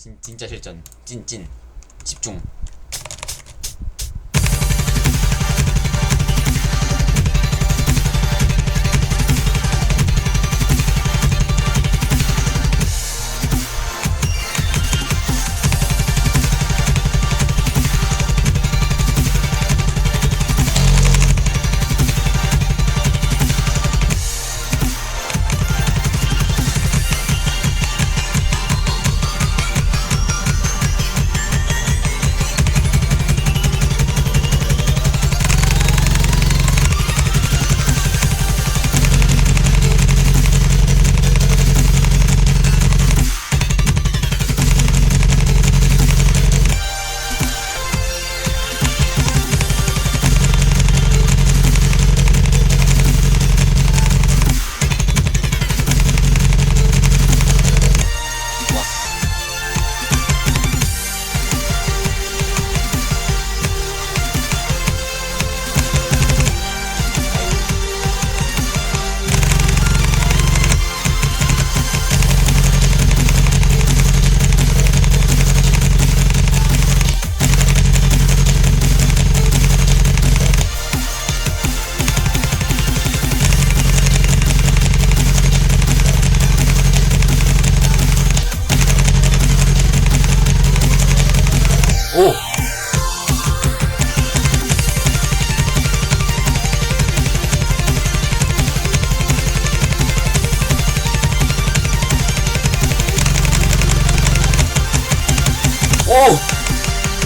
진, 진짜 실전 찐찐 집중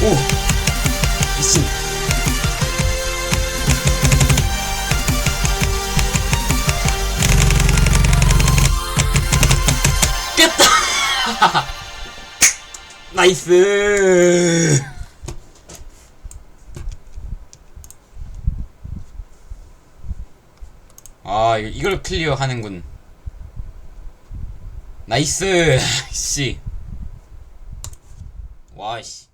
오! 미친 깼다! 나이스! 아, 이- 이걸 클리어 하는군. 나이스! 씨. 와, 씨.